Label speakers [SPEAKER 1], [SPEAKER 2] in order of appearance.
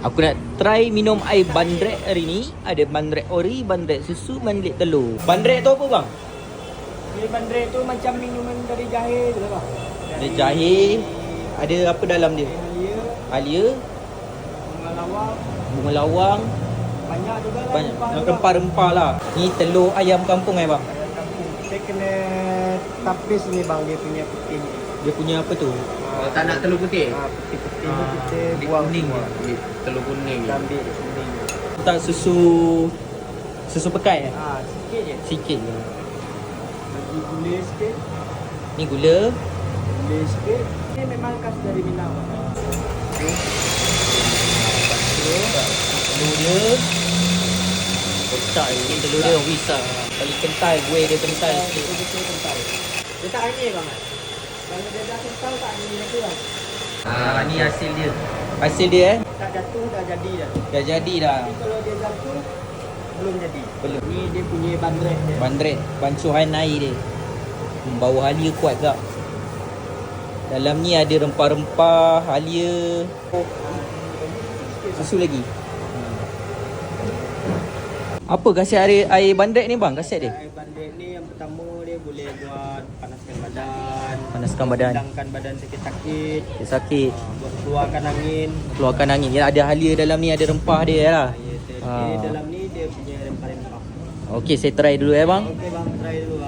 [SPEAKER 1] Aku nak try minum air bandrek hari ni. Ada bandrek ori, bandrek susu, bandrek telur. Bandrek tu apa bang?
[SPEAKER 2] Ni bandrek tu macam minuman dari jahe tu lah bang.
[SPEAKER 1] Ada jahe. Ada apa dalam dia?
[SPEAKER 2] Alia,
[SPEAKER 1] Alia,
[SPEAKER 2] bunga lawang,
[SPEAKER 1] bunga lawang,
[SPEAKER 2] banyak juga lah
[SPEAKER 1] banyak
[SPEAKER 2] rempah-rempah.
[SPEAKER 1] rempah-rempah lah. Ni telur ayam kampung eh bang?
[SPEAKER 2] Ayam kampung. Saya kena tapis ni bang dia punya putih ni.
[SPEAKER 1] Dia punya apa tu?
[SPEAKER 3] Oh, tak nak telur putih?
[SPEAKER 2] Ha, putih-putih
[SPEAKER 1] Ah,
[SPEAKER 2] kita buang
[SPEAKER 3] kuning
[SPEAKER 2] semua.
[SPEAKER 3] Ambil telur kuning
[SPEAKER 2] Kita ambil kuning.
[SPEAKER 1] Tak susu susu pekai eh?
[SPEAKER 2] Ha, sikit je.
[SPEAKER 1] Sikit je.
[SPEAKER 2] Bagi gula sikit.
[SPEAKER 1] Ni gula.
[SPEAKER 2] Gula sikit. Ni memang khas dari Minang.
[SPEAKER 1] Telur dia. Kocak ni telur dia wisa. Paling kental, gue dia kental sikit.
[SPEAKER 2] Betul-betul kental. Dia tak angin bang. Kalau dia dah tak.
[SPEAKER 1] Ah, ni hasil dia. Hasil dia eh.
[SPEAKER 2] Tak jatuh dah jadi dah.
[SPEAKER 1] Dah jadi dah.
[SPEAKER 2] Tapi kalau dia jatuh belum jadi.
[SPEAKER 1] Belum.
[SPEAKER 2] Ni dia punya bandrek dia.
[SPEAKER 1] Bandret bancuhan air dia. Bau halia kuat tak? Dalam ni ada rempah-rempah, halia. Susu lagi. Hmm. Apa khasiat air, air bandret ni bang? Khasiat dia?
[SPEAKER 2] Bandrek ni yang pertama dia boleh buat panaskan badan.
[SPEAKER 1] Panaskan badan.
[SPEAKER 2] Hilangkan badan sakit-sakit.
[SPEAKER 1] Dia sakit.
[SPEAKER 2] Ha, buat keluarkan angin.
[SPEAKER 1] Keluarkan angin. Ya, ada halia dalam ni, ada rempah dia lah.
[SPEAKER 2] Ya, dia,
[SPEAKER 1] Ah.
[SPEAKER 2] dia dalam ni dia punya rempah-rempah.
[SPEAKER 1] Okey, saya try dulu eh bang.
[SPEAKER 2] Okey bang, try dulu.